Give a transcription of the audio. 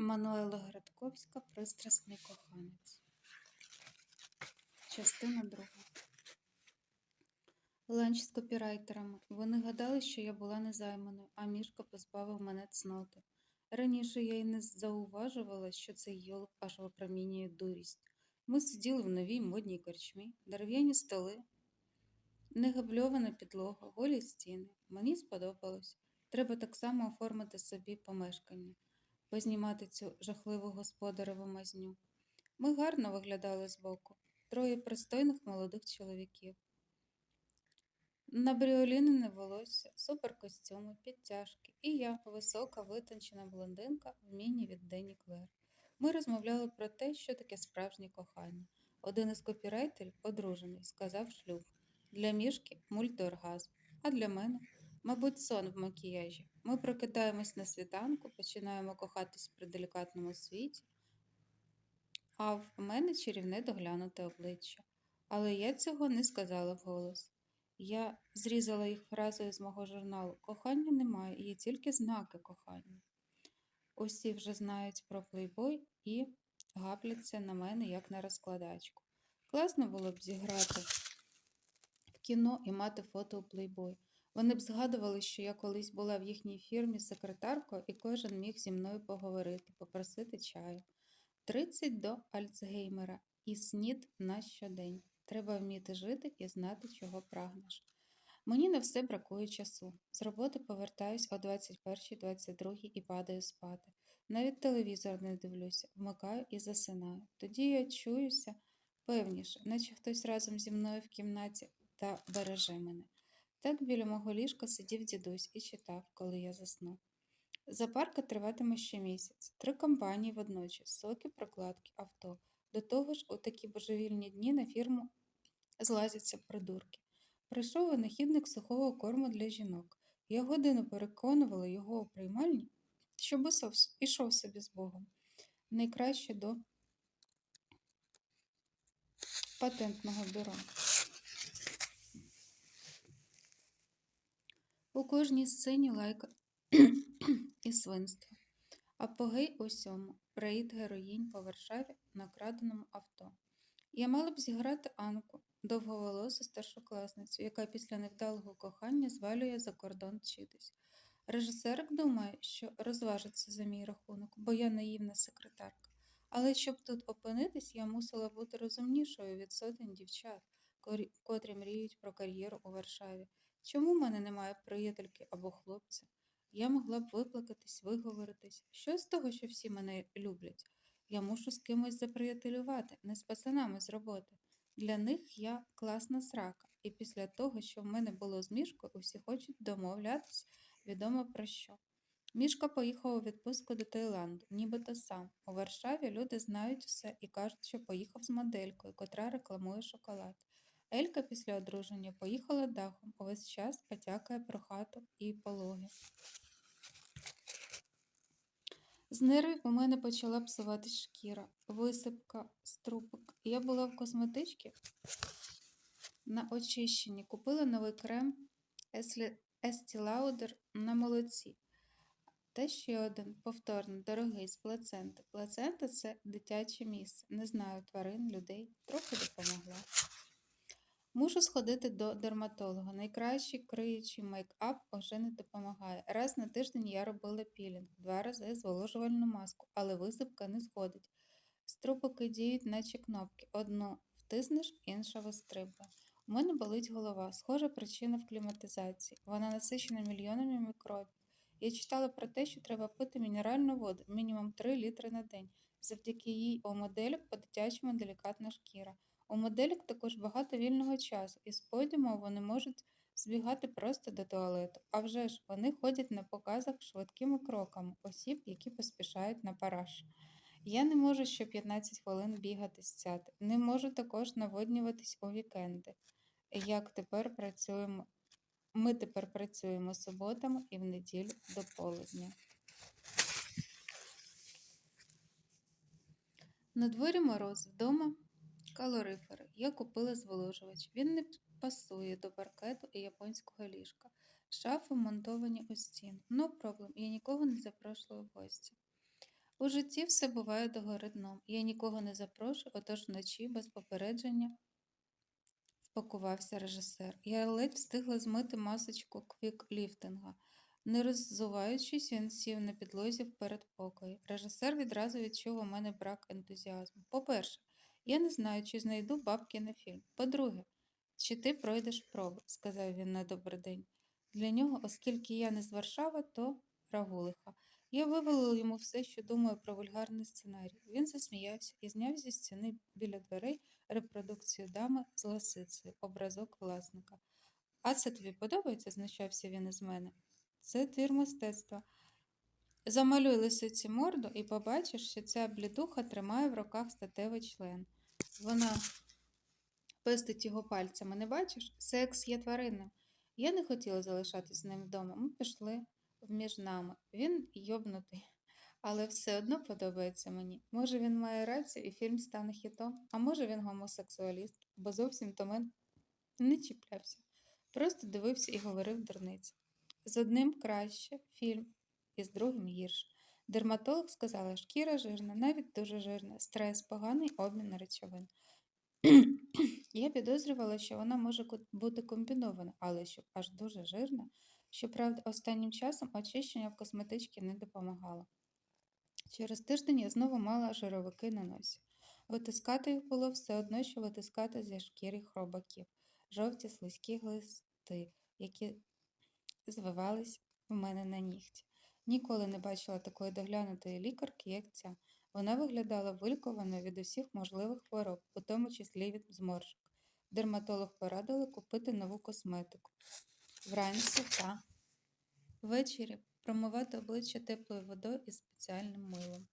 Мануела Градковська Пристрасний коханець. Частина друга. Ланч з копірайтерами. Вони гадали, що я була незайманою, а мішка позбавив мене цноти. Раніше я й не зауважувала, що цей йолоп аж випромінює дурість. Ми сиділи в новій модній корчмі, дерев'яні столи, негабльована підлога, голі стіни. Мені сподобалось. Треба так само оформити собі помешкання познімати цю жахливу господареву мазню. Ми гарно виглядали збоку, троє пристойних молодих чоловіків. Набріолінене волосся, суперкостюми, підтяжки, і я, висока, витончена блондинка в міні від Дені Клер. Ми розмовляли про те, що таке справжнє кохання. Один із копірайтерів, одружений, сказав шлюб. Для мішки мультиоргазм, а для мене Мабуть, сон в макіяжі. Ми прокидаємось на світанку, починаємо кохатись при делікатному світі, а в мене чарівне доглянуте обличчя. Але я цього не сказала вголос. Я зрізала їх фразою з мого журналу. Кохання немає, є тільки знаки кохання. Усі вже знають про плейбой і гапляться на мене, як на розкладачку. Класно було б зіграти в кіно і мати фото у плейбой. Вони б згадували, що я колись була в їхній фірмі секретаркою, і кожен міг зі мною поговорити, попросити чаю. 30 до Альцгеймера і снід на щодень. Треба вміти жити і знати, чого прагнеш. Мені на все бракує часу. З роботи повертаюсь о 21-22 і падаю спати. Навіть телевізор не дивлюся, вмикаю і засинаю. Тоді я чуюся певніше, наче хтось разом зі мною в кімнаті та береже мене. Так біля мого ліжка сидів дідусь і читав, коли я заснув. Запарка триватиме ще місяць, три компанії водночас, соки, прокладки, авто. До того ж, у такі божевільні дні на фірму злазяться придурки. Прийшов винахідник сухого корму для жінок. Я годину переконувала його у приймальні, щоб ішов собі з Богом. Найкраще до патентного бюро. У кожній сцені лайка і свинство. Апогей усьому рейд героїнь по Варшаві на краденому авто. Я мала б зіграти Анку, довговолосу старшокласницю, яка після невдалого кохання звалює за кордон вчитись. Режисерик думає, що розважиться за мій рахунок, бо я наївна секретарка. Але щоб тут опинитись, я мусила бути розумнішою від сотень дівчат, котрі мріють про кар'єру у Варшаві. Чому в мене немає приятельки або хлопця? Я могла б виплакатись, виговоритись. Що з того, що всі мене люблять? Я мушу з кимось заприятелювати, не з пацанами з роботи. Для них я класна срака, і після того, що в мене було з мішкою, усі хочуть домовлятись відомо про що. Мішка поїхав у відпустку до Таїланду, нібито сам. У Варшаві люди знають усе і кажуть, що поїхав з моделькою, котра рекламує шоколад. Елька після одруження поїхала дахом, увесь час потякає про хату і пологи. З нервів у мене почала псуватись шкіра, висипка, струпик. Я була в косметичці на очищенні, купила новий крем Estee Lauder на молоці. Та ще один повторно, дорогий з плаценти. Плацента це дитяче місце. Не знаю тварин, людей, трохи допомогла. Мушу сходити до дерматолога. Найкращий криючий мейкап уже не допомагає. Раз на тиждень я робила пілінг, два рази зволожувальну маску, але висипка не сходить. Струпики діють, наче кнопки. Одну втиснеш, інша вистрибує. У мене болить голова. Схожа причина в кліматизації. Вона насичена мільйонами мікробів. Я читала про те, що треба пити мінеральну воду мінімум 3 літри на день. Завдяки їй у моделях по-дитячому делікатна шкіра. У моделік також багато вільного часу, і з подіуму вони можуть збігати просто до туалету. А вже ж вони ходять на показах швидкими кроками осіб, які поспішають на параш. Я не можу ще 15 хвилин бігати стяти, не можу також наводнюватись у вікенди. Як тепер працюємо? Ми тепер працюємо суботами і в неділю до полудня. На дворі мороз вдома Калорифери. Я купила зволожувач. Він не пасує до паркету і японського ліжка. Шафи монтовані у стін. No problem, я нікого не запрошую в гості. У житті все буває догори дном. Я нікого не запрошую, отож вночі без попередження впакувався режисер. Я ледь встигла змити масочку квік-ліфтинга. Не роззуваючись, він сів на підлозі в передпокої. Режисер відразу відчув у мене брак ентузіазму. По-перше, я не знаю, чи знайду бабки на фільм. По-друге, чи ти пройдеш проби, сказав він на добрий день. Для нього, оскільки я не з Варшави, то рагулиха. Я вивалила йому все, що думаю про вульгарний сценарій. Він засміявся і зняв зі стіни біля дверей репродукцію дами з ласицею, образок власника. А це тобі подобається? знущався він із мене. Це твір мистецтва. Замалюй лисиці морду і побачиш, що ця блідуха тримає в руках статевий член. Вона пестить його пальцями, не бачиш? Секс є тваринним. Я не хотіла залишатись з ним вдома. Ми пішли між нами. Він йобнутий, але все одно подобається мені. Може, він має рацію і фільм стане хітом, а може він гомосексуаліст, бо зовсім до мене не чіплявся. Просто дивився і говорив дурниці. З одним краще фільм, і з другим гірше. Дерматолог сказала, шкіра жирна, навіть дуже жирна, стрес, поганий обмін речовин. Я підозрювала, що вона може бути комбінована, але щоб аж дуже жирна. Щоправда, останнім часом очищення в косметичці не допомагало. Через тиждень я знову мала жировики на носі. Витискати їх було все одно, що витискати зі шкіри хробаків, жовті слизькі глисти, які звивались в мене на нігті. Ніколи не бачила такої доглянутої лікарки, як ця. Вона виглядала вилікуваною від усіх можливих хвороб, у тому числі від зморшок. Дерматолог порадила купити нову косметику. Вранці та ввечері промивати обличчя теплою водою і спеціальним милом.